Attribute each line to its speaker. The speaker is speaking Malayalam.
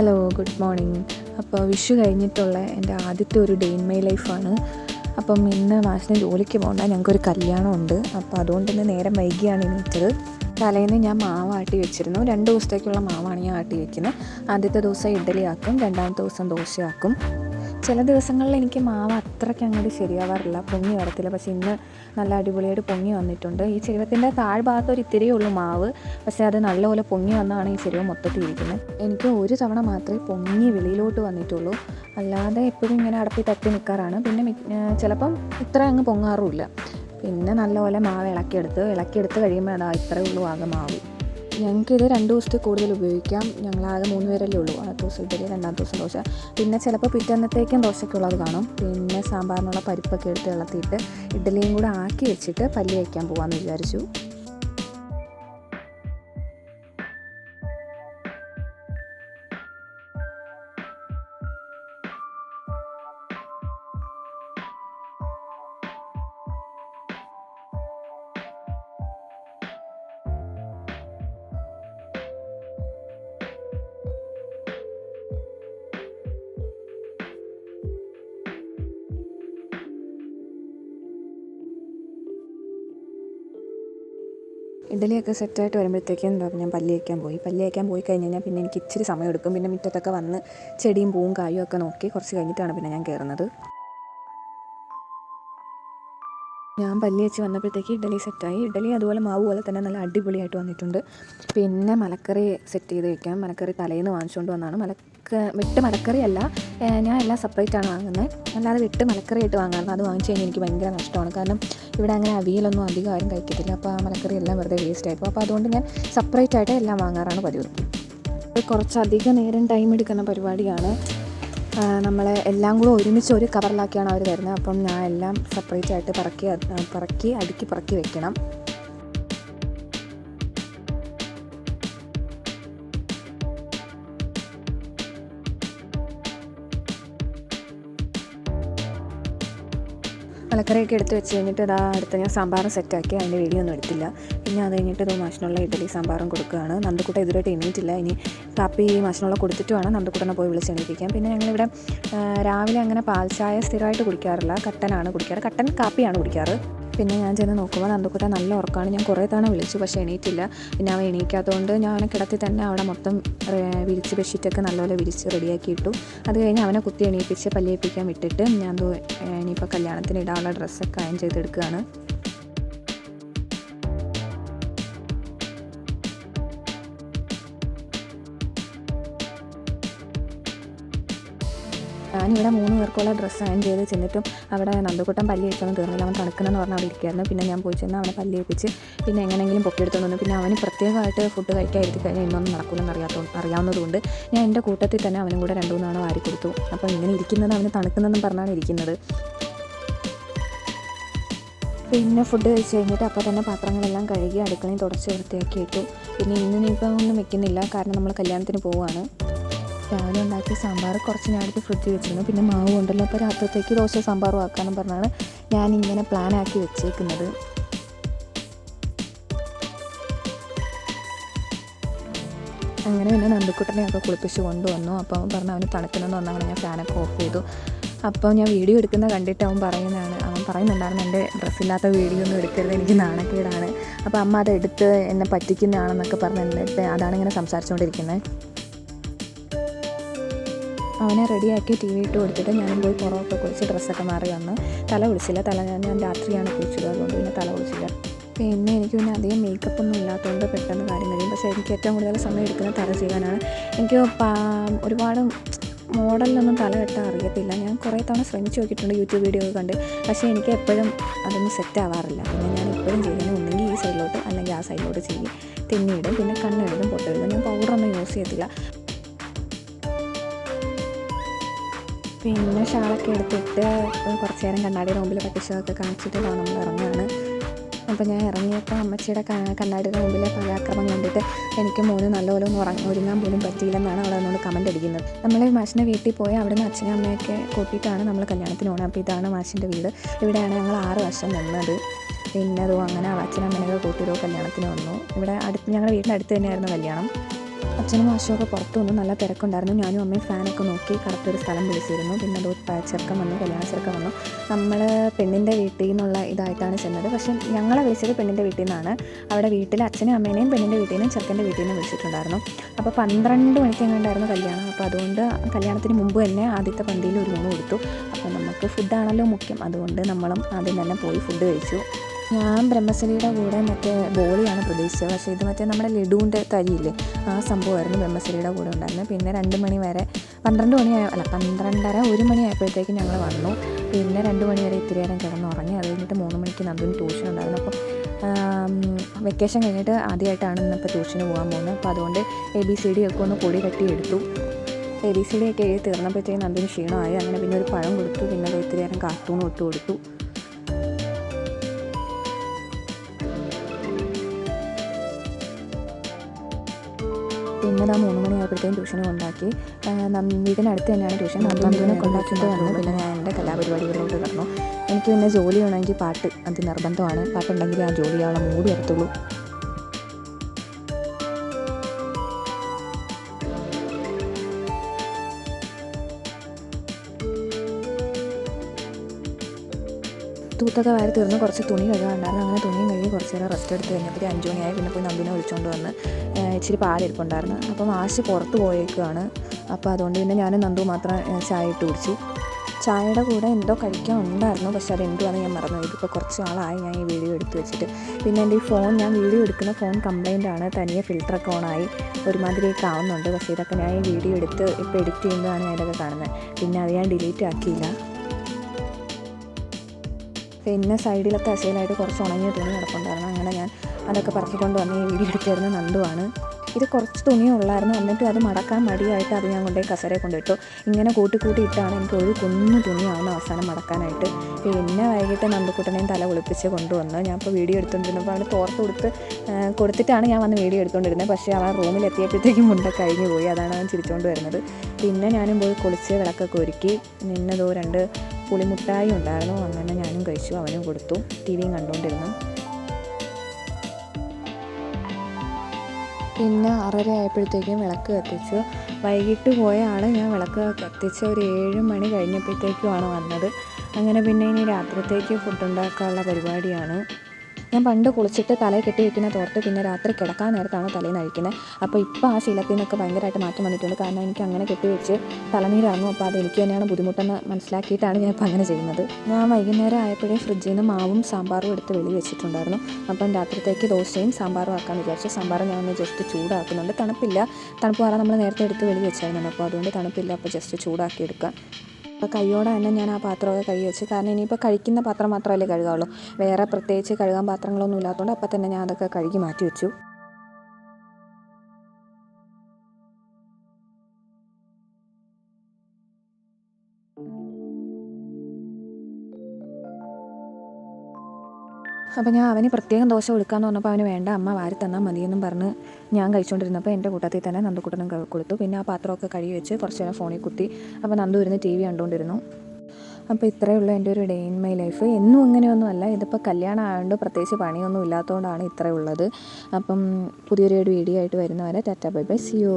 Speaker 1: ഹലോ ഗുഡ് മോർണിംഗ് അപ്പോൾ വിഷു കഴിഞ്ഞിട്ടുള്ള എന്റെ ആദ്യത്തെ ഒരു ഡേ ഇൻ മൈ ലൈഫാണ് അപ്പം ഇന്ന് മാഷിന് ജോലിക്ക് പോകണ്ട ഞങ്ങൾക്കൊരു കല്യാണമുണ്ട്. അപ്പോൾ അതുകൊണ്ട് തന്നെ നേരം വൈകിയാണ് എണീറ്റത്. തലേന്ന് ഞാൻ മാവ് ആട്ടി വെച്ചിരുന്നു. രണ്ട് ദിവസത്തേക്കുള്ള മാവാണ് ഞാൻ ആട്ടി വെക്കുന്നത്. ആദ്യത്തെ ദിവസം ഇഡ്ഡലി ആക്കും രണ്ടാമത്തെ ദിവസം ദോശയാക്കും. ചില ദിവസങ്ങളിൽ എനിക്ക് മാവ് അത്രയ്ക്ക് അങ്ങോട്ട് ശരിയാവാറില്ല. പൊങ്ങി വരത്തില്ല. പക്ഷേ ഇന്ന് നല്ല അടിപൊളിയായിട്ട് പൊങ്ങി വന്നിട്ടുണ്ട്. ഈ ചെരുവത്തിന്റെ താഴ്ഭാഗത്ത് ഒരു ഇത്തിരിയേ ഉള്ളൂ മാവ്. പക്ഷേ അത് നല്ലപോലെ പൊങ്ങി വന്നാണ് ഈ ചെരുവ മൊത്തത്തിൽ ഇരിക്കുന്നത്. എനിക്ക് ഒരു തവണ മാത്രമേ പൊങ്ങി വെളിയിലോട്ട് വന്നിട്ടുള്ളൂ. അല്ലാതെ എപ്പോഴും ഇങ്ങനെ അടപ്പി തട്ടി നിൽക്കാറാണ് പിന്നെ ചിലപ്പം ഇത്ര അങ്ങ് പൊങ്ങാറുമില്ല. പിന്നെ നല്ലപോലെ മാവ് ഇളക്കിയെടുത്ത് ഇളക്കിയെടുത്ത് കഴിയുമ്പോൾ അതാ ഇത്രയേ ഉള്ളൂ ആകെ മാവ്. ഞങ്ങൾക്കിത് രണ്ട് ദിവസത്തിൽ കൂടുതൽ ഉപയോഗിക്കാം. ഞങ്ങളാകെ മൂന്ന് പേരല്ലേ ഉള്ളൂ. ആദ്യത്തെ ദിവസം രണ്ടാം ദിവസം ദോശ. പിന്നെ ചിലപ്പോൾ പിറ്റന്നത്തേക്കും ദോശയ്ക്കുള്ളത് കാണും. പിന്നെ സാമ്പാറിനുള്ള പരിപ്പൊക്കെ എടുത്ത് ഇളത്തിയിട്ട് ഇഡ്ഡലിയും കൂടെ ആക്കി വെച്ചിട്ട് പല്ലി വയ്ക്കാൻ പോകാമെന്ന് വിചാരിച്ചു. ഇഡലിയൊക്കെ സെറ്റായിട്ട് വരുമ്പോഴത്തേക്കും എന്താ ഞാൻ പല്ലി വയ്ക്കാൻ പോയി. പല്ലി വയ്ക്കാൻ പോയി കഴിഞ്ഞ് കഴിഞ്ഞാൽ പിന്നെ എനിക്ക് ഇച്ചിരി സമയം എടുക്കും. പിന്നെ മുറ്റത്തൊക്കെ വന്ന് ചെടിയും പൂവും കായും ഒക്കെ നോക്കി കുറച്ച് കഴിഞ്ഞിട്ടാണ് പിന്നെ ഞാൻ കയറുന്നത്. ഞാൻ പല്ലി വെച്ച് വന്നപ്പോഴത്തേക്ക് ഇഡലി സെറ്റായി. ഇഡലി അതുപോലെ മാവ് പോലെ തന്നെ നല്ല അടിപൊളിയായിട്ട് വന്നിട്ടുണ്ട്. പിന്നെ മലക്കറി സെറ്റ് ചെയ്ത് വയ്ക്കാം മലക്കറി തലേന്ന് വാങ്ങിച്ചുകൊണ്ട് വന്നതാണ്. മലക്ക വെട്ട് മലക്കറി അല്ല ഞാൻ എല്ലാം സെപ്പറേറ്റ് ആണ് വാങ്ങുന്നത് അല്ലാതെ വെട്ട് മലക്കറി ആയിട്ട് വാങ്ങാറുണ്ട് അത് വാങ്ങിച്ചു കഴിഞ്ഞാൽ എനിക്ക് ഭയങ്കര നഷ്ടമാണ്. കാരണം ഇവിടെ അങ്ങനെ അവിയലൊന്നും അധികം ആരും കഴിക്കത്തില്ല. അപ്പോൾ ആ മലക്കറി എല്ലാം വെറുതെ വേസ്റ്റ് ആയിപ്പോൾ അപ്പോൾ അതുകൊണ്ട് ഞാൻ സെപ്പറേറ്റ് ആയിട്ട് എല്ലാം വാങ്ങാറാണ് പതിവ്. കുറച്ചധികം നേരം ടൈം എടുക്കുന്ന പരിപാടിയാണ്. നമ്മളെ എല്ലാം കൂടെ ഒരുമിച്ച് ഒരു കവറിലാക്കിയാണ് അവർ തരുന്നത്. അപ്പം ഞാൻ എല്ലാം സെപ്പറേറ്റ് ആയിട്ട് പറക്കി പറക്കി അടുക്കി പറക്കി വെക്കണം. മലക്കറിയൊക്കെ എടുത്ത് വെച്ച് കഴിഞ്ഞിട്ട് ഇതാ അടുത്ത് ഞാൻ സാമ്പാർ സെറ്റാക്കി അതിന്റെ വീഡിയോ ഒന്നും എടുത്തില്ല. പിന്നെ അത് കഴിഞ്ഞിട്ട് ഇത് മാഷിനുള്ള ഇഡലി സാമ്പാറും കൊടുക്കുകയാണ്. നന്ദക്കുട്ട ഇതുവരെയായിട്ട് എണീറ്റില്ല. ഇനി കാപ്പി മാഷിനുള്ള കൊടുത്തിട്ട് വേണം നന്ദക്കുട്ടനെ പോയി വിളിച്ച് എണീപ്പിക്കാം. പിന്നെ ഞങ്ങളിവിടെ രാവിലെ അങ്ങനെ പാൽ ചായ സ്ഥിരമായിട്ട് കുടിക്കാറില്ല. കട്ടനാണ് കുടിക്കാറ്. കട്ടൻ കാപ്പിയാണ് കുടിക്കാറ്. പിന്നെ ഞാൻ ചെന്ന് നോക്കുമ്പോൾ നന്ദക്കുട്ട നല്ല ഉറക്കമാണ്. ഞാൻ കുറേ തവണ വിളിച്ചു പക്ഷേ എണീറ്റില്ല. പിന്നെ അവൻ എണീക്കാത്തതുകൊണ്ട് ഞാൻ കിടത്തി തന്നെ അവിടെ മൊത്തം വിരിച്ച് ബെഡ്ഷീറ്റൊക്കെ നല്ലപോലെ വിരിച്ച് റെഡിയാക്കി ഇട്ടു അത് കഴിഞ്ഞ് അവനെ കുത്തി എണീപ്പിച്ച് പല്ലിയേപ്പിക്കാൻ വിട്ടിട്ട് ഞാൻ ഇനിയിപ്പോൾ കല്യാണത്തിന് ഇടാനുള്ള ഡ്രസ്സൊക്കെ അയൺ ചെയ്തെടുക്കുകയാണ്. ഞാനിവിടെ മൂന്ന് പേർക്കുള്ള ഡ്രസ്സ് അയൺ ചെയ്ത് ചെന്നിട്ടും അവിടെ നന്ദക്കുട്ടൻ പല്ലി വെച്ചൊന്നും തീർന്നില്ല. അവൻ തണുക്കണമെന്ന് പറഞ്ഞാൽ അവിടെ ഇരിക്കുകയായിരുന്നു. പിന്നെ ഞാൻ പോയി ചെന്ന് അവനെ പല്ലി വെപ്പിച്ച് പിന്നെ എങ്ങനെയെങ്കിലും പൊക്കിയെടുത്തു വന്നു. പിന്നെ അവന് പ്രത്യേകമായിട്ട് ഫുഡ് കഴിക്കാതിരുത്തി കഴിഞ്ഞാൽ ഇന്നൊന്നും നടക്കില്ലെന്ന് അറിയാത്ത അറിയാവുന്നതുകൊണ്ട് ഞാൻ എന്റെ കൂട്ടത്തിൽ തന്നെ അവനും കൂടെ രണ്ട് മൂന്നാണ് വാരി കൊടുത്തു. അപ്പോൾ ഇങ്ങനെ ഇരിക്കുന്നത് അവന് തണുക്കുന്നതെന്നും പറഞ്ഞാണ് ഇരിക്കുന്നത്. പിന്നെ ഫുഡ് കഴിച്ച് കഴിഞ്ഞിട്ട് അപ്പോൾ തന്നെ പാത്രങ്ങളെല്ലാം കഴുകി അടുക്കളയും തുടച്ച് വൃത്തിയാക്കി ഇട്ടു. പിന്നെ ഇന്ന് ഒന്നും വെക്കുന്നില്ല. കാരണം നമ്മൾ കല്യാണത്തിന് പോവുകയാണ്. രാവിലെ ഉണ്ടാക്കിയ സാമ്പാർ കുറച്ച് എടുത്ത് ഫ്രിഡ്ജിൽ വെച്ചിരുന്നു. പിന്നെ മാവ് ഉണ്ടല്ലോ അപ്പോൾ രാത്രിത്തേക്ക് ദോശ സാമ്പാർ ആക്കാമെന്ന് പറഞ്ഞാണ് ഞാൻ ഇങ്ങനെ പ്ലാൻ ആക്കി വെച്ചേക്കുന്നത്. അങ്ങനെ പിന്നെ നന്ദക്കുട്ടനെയൊക്കെ കുളിപ്പിച്ച് കൊണ്ടുവന്നു. അവൻ പറഞ്ഞു അവന് തണുക്കണമെന്ന് പറഞ്ഞാൽ അങ്ങനെ ഞാൻ ഫാനൊക്കെ ഓഫ് ചെയ്തു. അപ്പോൾ ഞാൻ വീഡിയോ എടുക്കുന്ന കണ്ടിട്ട് അവൻ പറയുന്നതാണ് അവൻ പറയുന്നുണ്ടായിരുന്നു എന്റെ ഡ്രസ്സില്ലാത്ത വീഡിയോ ഒന്നും എടുക്കരുത്. എനിക്ക് നാണക്കേടാണ്. അപ്പോൾ അമ്മ അതെടുത്ത് എന്നെ പറ്റിക്കുന്നതാണെന്നൊക്കെ പറഞ്ഞ് എന്റെ അതാണ് ഇങ്ങനെ സംസാരിച്ചുകൊണ്ടിരിക്കുന്നത്. അവനെ റെഡിയാക്കി ടി വി ഇട്ട് കൊടുത്തിട്ട് ഞാനും പോയി പുറമൊക്കെ കുളിച്ച് ഡ്രസ്സൊക്കെ മാറി വന്ന് തല കുളിച്ചില്ല. തല ഞാൻ ഞാൻ രാത്രിയാണ് കുളിച്ചത് അതുകൊണ്ട് പിന്നെ തല കുളിച്ചില്ല. പിന്നെ എനിക്ക് പിന്നെ അധികം മേക്കപ്പ് ഒന്നും ഇല്ലാത്തതുകൊണ്ട് പെട്ടെന്ന് കാര്യം കഴിയും പക്ഷേ എനിക്ക് ഏറ്റവും കൂടുതൽ സമയം എടുക്കുന്നത് തല ചെയ്യാനാണ് എനിക്ക് ഒരുപാട് മോഡലിലൊന്നും തല കെട്ടാൻ അറിയത്തില്ല. ഞാൻ കുറേ തവണ ശ്രമിച്ചു നോക്കിയിട്ടുണ്ട് യൂട്യൂബ് വീഡിയോ ഒക്കെ കണ്ട്. പക്ഷേ എനിക്ക് എപ്പോഴും അതൊന്നും സെറ്റ് ആവാറില്ല. പിന്നെ ഞാൻ എപ്പോഴും ചെയ്യുന്നത് ഒന്നെങ്കിൽ ഈ സൈഡിലോട്ട് അല്ലെങ്കിൽ ആ സൈഡിലോട്ട് ചെയ്യും തെന്നിയിടും പിന്നെ കണ്ണെഴുതും പൊട്ടെഴുതും ഞാൻ പൗഡറൊന്നും യൂസ് ചെയ്യത്തില്ല. പിന്നെ ഷാളൊക്കെ എടുത്തിട്ട് കുറച്ച് നേരം കണ്ണാടി റൂമിൽ പട്ടിഷമൊക്കെ കാണിച്ചിട്ട് ദാ നമ്മൾ ഇറങ്ങുകയാണ് അപ്പോൾ ഞാൻ ഇറങ്ങിയപ്പോൾ അമ്മച്ചിയുടെ കണ്ണാടി റൂമിലെ പലാക്രമം കണ്ടിട്ട് എനിക്ക് മോന് നല്ലപോലെ ഒന്ന് ഉറങ്ങി ഒരുങ്ങാൻ പോലും പറ്റിയില്ലെന്നാണ് അവൾ എന്നോട് കമന്റ് അടിക്കുന്നത്. നമ്മൾ മാഷിന്റെ വീട്ടിൽ പോയി അവിടെ നിന്ന് അച്ഛനും അമ്മയൊക്കെ കൂട്ടിയിട്ടാണ് നമ്മൾ കല്യാണത്തിന് പോകുന്നത് അപ്പോൾ ഇതാണ് മാഷിന്റെ വീട്. ഇവിടെയാണ് ഞങ്ങൾ ആറ് വർഷം നിന്നത്. പിന്നെ അതോ അങ്ങനെ അച്ഛനമ്മനെയൊക്കെ കൂട്ടിയതോ കല്യാണത്തിന് വന്നു. ഇവിടെ അടുത്ത് ഞങ്ങളുടെ വീട്ടിന്റെ അടുത്ത് തന്നെയായിരുന്നു കല്യാണം. അച്ഛനും മാഷുമൊക്കെ പുറത്തു വന്നു നല്ല തിരക്കുണ്ടായിരുന്നു. ഞാനും അമ്മയും ഫാനൊക്കെ നോക്കി കറക്റ്റ് ഒരു സ്ഥലം വിളിച്ചിരുന്നു. പിന്നെ അത് ചെറുക്കം വന്നു കല്യാണ ചെറുക്കം വന്നു. നമ്മൾ പെണ്ണിന്റെ വീട്ടിൽ നിന്നുള്ള ഇതായിട്ടാണ് ചെന്നത്. പക്ഷേ ഞങ്ങളെ വിളിച്ചത് പെണ്ണിന്റെ വീട്ടിൽ നിന്നാണ്. അവിടെ വീട്ടിൽ അച്ഛനും അമ്മേനെയും പെണ്ണിന്റെ വീട്ടിൽ നിന്നും ചെറുക്കന്റെ വീട്ടിൽ നിന്നും വിളിച്ചിട്ടുണ്ടായിരുന്നു. അപ്പോൾ പന്ത്രണ്ട് മണിക്ക് എങ്ങാണ്ടായിരുന്നു കല്യാണം. അപ്പോൾ അതുകൊണ്ട് കല്യാണത്തിന് മുമ്പ് തന്നെ ആദ്യത്തെ പന്തിയിൽ ഒരു മൂന്ന് കൊടുത്തു. അപ്പോൾ നമുക്ക് ഫുഡാണല്ലോ മുഖ്യം. അതുകൊണ്ട് നമ്മളും ആദ്യം തന്നെ പോയി ഫുഡ് കഴിച്ചു. ഞാൻ ബ്രഹ്മസലിയുടെ കൂടെ മറ്റേ ബോളിയാണ് പ്രതീക്ഷിച്ചത്. പക്ഷേ ഇത് മറ്റേ നമ്മുടെ ലഡുവിന്റെ തരിയില്ലേ? ആ സംഭവമായിരുന്നു ബ്രഹ്മസലിയുടെ കൂടെ ഉണ്ടായിരുന്നത്. പിന്നെ രണ്ട് മണി വരെ പന്ത്രണ്ട് മണിയായ അല്ല പന്ത്രണ്ടര ഒരു മണി ആയപ്പോഴത്തേക്കും ഞങ്ങൾ വന്നു. പിന്നെ രണ്ട് മണി വരെ ഇത്തിരി നേരം കിടന്നുറങ്ങി അത് കഴിഞ്ഞിട്ട് മൂന്ന് മണിക്ക് നന്ദുവിന് ട്യൂഷൻ ഉണ്ടായിരുന്നു. അപ്പം വെക്കേഷൻ കഴിഞ്ഞിട്ട് ആദ്യമായിട്ടാണ് ഇന്നിപ്പോൾ ട്യൂഷന് പോകാൻ പോകുന്നത്. അപ്പോൾ അതുകൊണ്ട് എ ബി സി ഡി ഒക്കെ ഒന്ന് പൊടി കട്ടി എടുത്തു എ ബി സി ഡി ഒക്കെ എഴുതി തീർന്നപ്പോഴത്തേക്കും നന്ദിന് ക്ഷീണമായി. അങ്ങനെ പിന്നെ ഒരു പഴം കൊടുത്തു. പിന്നെ ഇത്തിരി നേരം കാർട്ടൂൺ ഇട്ട് കൊടുത്തു. ഇതാ മൂന്ന് മണിയായപ്പോഴത്തേക്കും ട്യൂഷന് ഉണ്ടാക്കി. വീടിനടുത്ത് തന്നെയാണ് ട്യൂഷൻ. നന്ദുവിനെ കൊണ്ടാക്കിയിട്ട് വന്നു. പിന്നെ ഞാൻ എന്റെ കലാപരിപാടികളിലോട്ട് കടന്നു. എനിക്ക് പിന്നെ ജോലി വേണമെങ്കിൽ പാട്ട് അത് നിർബന്ധമാണ്. പാട്ടുണ്ടെങ്കിൽ ആ ജോലി ആളെ മൂടി വരത്തുള്ളൂ. തൂത്തൊക്കെ വാരി തീർന്ന് കുറച്ച് തുണി കഴുകാണ്ടായിരുന്നു അങ്ങനെ തുണിയും കഴുകി കുറച്ച് നേരം റെസ്റ്റ് എടുത്ത് കഴിഞ്ഞപ്പോൾ അഞ്ച് മണിയായി. പിന്നെ പോയി നന്ദിനെ വിളിച്ചുകൊണ്ട് വന്ന് ഇച്ചിരി പാലിരിപ്പുണ്ടായിരുന്നു അപ്പം ആശ് പുറത്ത് പോയേക്കുവാണ്. അപ്പോൾ അതുകൊണ്ട് പിന്നെ ഞാനും നന്ദു മാത്രം ചായ ഇട്ട് കുടിച്ചു. ചായയുടെ കൂടെ എന്തോ കഴിക്കാൻ ഉണ്ടായിരുന്നു. പക്ഷേ അത് എന്തുവാന്ന് ഞാൻ മറന്നു ഇതിപ്പോൾ കുറച്ച് നാളായി ഞാൻ ഈ വീഡിയോ എടുത്ത് വെച്ചിട്ട്. പിന്നെ എന്റെ ഈ ഫോൺ ഞാൻ വീഡിയോ എടുക്കുന്ന ഫോൺ കംപ്ലൈന്റ് ആണ്. തനിയെ ഫിൽറ്ററൊക്കെ ഓണായി ഒരുമാതിരിയൊക്കെ ആവുന്നുണ്ട്. പക്ഷേ ഇതൊക്കെ ഞാൻ ഈ വീഡിയോ എടുത്ത് ഇപ്പോൾ എഡിറ്റ് ചെയ്യുമ്പോഴാണ് ഞാൻ ഇതൊക്കെ കാണുന്നത് പിന്നെ അത് ഞാൻ ഡിലീറ്റ് ആക്കിയില്ല. പിന്നെ സൈഡിലൊക്കെ അശയിലായിട്ട് കുറച്ച് ഉണങ്ങിയ തുണി കിടപ്പുണ്ടായിരുന്നു അങ്ങനെ ഞാൻ അതൊക്കെ പറക്കിക്കൊണ്ട് വന്ന് ഈ വീഡിയോ എടുത്തിരുന്ന നന്ദുവാണ്. ഇത് കുറച്ച് തുണിയേ ഉള്ളായിരുന്നു. എന്നിട്ട് അത് മടക്കാൻ മടിയായിട്ട് അത് ഞാൻ കൊണ്ടുപോയി കസരയെ കൊണ്ടിട്ടു ഇങ്ങനെ കൂട്ടി കൂട്ടി ഇട്ടാണ് എനിക്ക് ഒരു കുന്നു തുണിയാവുന്ന അവസാനം മടക്കാനായിട്ട്. പിന്നെ വൈകിട്ട് നന്ദുക്കുട്ടനെയും തല കുളിപ്പിച്ച് കൊണ്ടുവന്ന്. ഞാൻ ഇപ്പോൾ വീഡിയോ എടുത്തുകൊണ്ടിരുന്നപ്പോൾ അവന് തോർത്ത് കൊടുത്ത് കൊടുത്തിട്ടാണ് ഞാൻ വന്ന് വീഡിയോ എടുത്തുകൊണ്ടിരുന്നത് പക്ഷേ അവൻ റൂമിൽ എത്തിയപ്പോഴത്തേക്കും മുണ്ട കഴിഞ്ഞു പോയി. അതാണ് അവൻ ചിരിച്ചുകൊണ്ട് വരുന്നത്. പിന്നെ ഞാനും പോയി കുളിച്ച് വിളക്കൊക്കെ ഒരുക്കി. നിന്നതോ രണ്ട് പുളിമുട്ടായി ഉണ്ടായിരുന്നു. അങ്ങനെ ഞാനും കഴിച്ചു അവനും കൊടുത്തു. ടി വിയും കണ്ടുകൊണ്ടിരുന്നു. പിന്നെ ആറര ആയപ്പോഴത്തേക്കും വിളക്ക് കത്തിച്ചു. വൈകിട്ട് പോയാണ് ഞാൻ വിളക്ക് കത്തിച്ച് ഒരു ഏഴ് മണി കഴിഞ്ഞപ്പോഴത്തേക്കുമാണ് വന്നത്. അങ്ങനെ പിന്നെ ഇനി രാത്രിത്തേക്ക് ഫുഡ് ഉണ്ടാക്കാനുള്ള പരിപാടിയാണ്. ഞാൻ പണ്ട് കുളിച്ചിട്ട് തലയിൽ കെട്ടി വയ്ക്കുന്ന തോർത്ത് പിന്നെ രാത്രി കിടക്കാൻ നേരത്താണ് തലയിൽ നിന്ന് അഴിക്കുന്നത് അപ്പോൾ ഇപ്പോൾ ആ ശീലത്തിൽ നിന്നൊക്കെ ഭയങ്കരമായിട്ട് മാറ്റം വന്നിട്ടുണ്ട്. കാരണം എനിക്ക് അങ്ങനെ കെട്ടി വെച്ച് തലനീരിറങ്ങും അപ്പോൾ അത് എനിക്ക് തന്നെയാണ് ബുദ്ധിമുട്ടെന്ന് മനസ്സിലാക്കിയിട്ടാണ് ഞാൻ ഇപ്പോൾ അങ്ങനെ ചെയ്യുന്നത്. ഞാൻ വൈകുന്നേരം ആയപ്പോഴേ ഫ്രിഡ്ജിൽ നിന്ന് മാവും സാമ്പാറും എടുത്ത് വെളി വെച്ചിട്ടുണ്ടായിരുന്നു. അപ്പം രാത്രിത്തേക്ക് ദോശയും സാമ്പാറും ആക്കാൻ വിചാരിച്ചു. സാമ്പാർ ഞാൻ ഒന്ന് ജസ്റ്റ് ചൂടാക്കുന്നുണ്ട്. തണുപ്പില്ല. തണുപ്പ് മാറാൻ നമ്മൾ നേരത്തെ എടുത്ത് വെളി വെച്ചായിരുന്നു അപ്പോൾ അതുകൊണ്ട് തണുപ്പില്ല. അപ്പോൾ ജസ്റ്റ് ചൂടാക്കി എടുക്കാം അപ്പോൾ കൈയോടെ തന്നെ ഞാൻ ആ പാത്രമൊക്കെ കഴുകി വെച്ച്. കാരണം ഇനിയിപ്പോൾ കഴിക്കുന്ന പാത്രം മാത്രമല്ലേ കഴുകാവുള്ളൂ. വേറെ പ്രത്യേകിച്ച് കഴുകാൻ പാത്രങ്ങളൊന്നും ഇല്ലാത്തതുകൊണ്ട് അപ്പോൾ തന്നെ ഞാൻ അതൊക്കെ കഴുകി മാറ്റി വെച്ചു. അപ്പോൾ ഞാൻ അവന് പ്രത്യേകം ദോശ കൊടുക്കാമെന്ന് പറഞ്ഞപ്പോൾ അവന് വേണ്ട അമ്മ വാരി തന്നാൽ മതിയെന്നും പറഞ്ഞ് ഞാൻ കഴിച്ചുകൊണ്ടിരുന്നപ്പോൾ എന്റെ കൂട്ടത്തിൽ തന്നെ നന്ദുക്കുട്ടനും കൊടുത്തു. പിന്നെ ആ പാത്രമൊക്കെ കഴുകി വെച്ച് കുറച്ച് നേരം ഫോണിൽ കുത്തി. അപ്പോൾ നന്ദു ഇരുന്ന് ടി വി കണ്ടുകൊണ്ടിരുന്നു അപ്പോൾ ഇത്രയേ ഉള്ളൂ എന്റെ ഒരു ഡേ ഇൻ മൈ ലൈഫ് എന്നും ഇങ്ങനെയൊന്നും അല്ല. ഇതിപ്പോൾ കല്യാണം ആയതുകൊണ്ട് പ്രത്യേകിച്ച് പണിയൊന്നും ഇല്ലാത്തതുകൊണ്ടാണ് ഇത്രയുള്ളത് അപ്പം പുതിയൊരു വീഡിയോ ആയിട്ട് വരുന്നവരെ ടാറ്റ ബൈ ബൈ. സിയോ